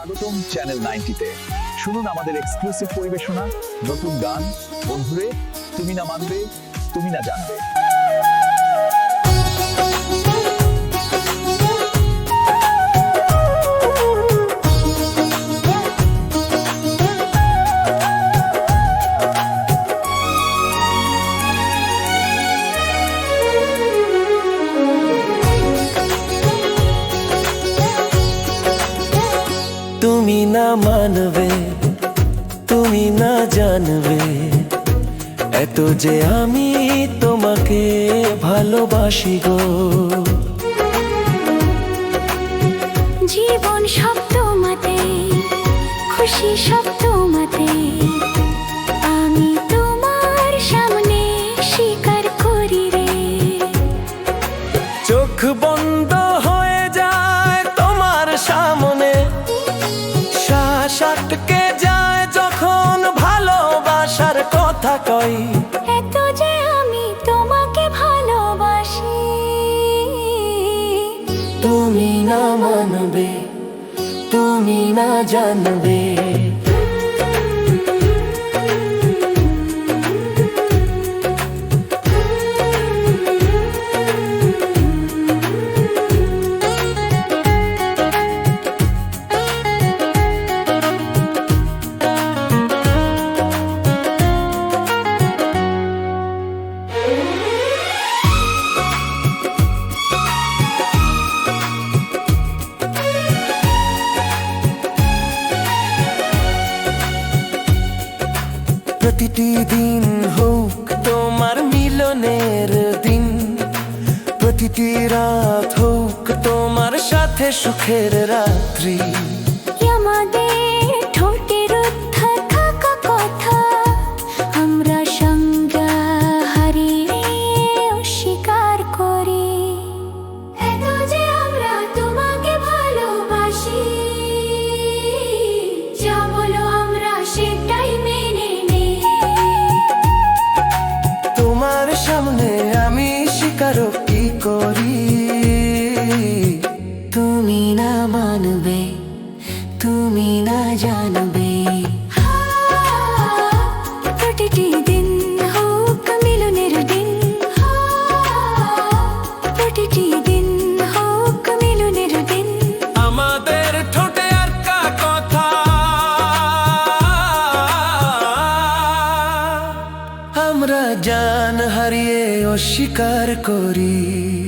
স্বাগতম চ্যানেল নাইনটিতে। শুনুন আমাদের এক্সক্লুসিভ পরিবেশনা, নতুন গান, বন্ধুরে, তুমি না মানবে, তুমি না জানবে। তুমি না মানবে, তুমি না জানবে। এত যে আমি তোমাকে ভালোবাসি গো। জীবন সব তোমাতে খুশি সব তোমাতে আটকে যায় যখন ভালোবাসার কথা কই এত যে আমি তোমাকে ভালোবাসি। তুমি না মানবে তুমি না জানবে। প্রতিটি দিন হোক তোমার মিলনের দিন। প্রতিটি রাত হোক তোমার সাথে সুখের রাত্রি। আমাদের স্বীকারোক্তি করি? তুমি না মানবে তুমি না জানবে। প্রতিটি জান হারিয়ে অস্বীকার করি।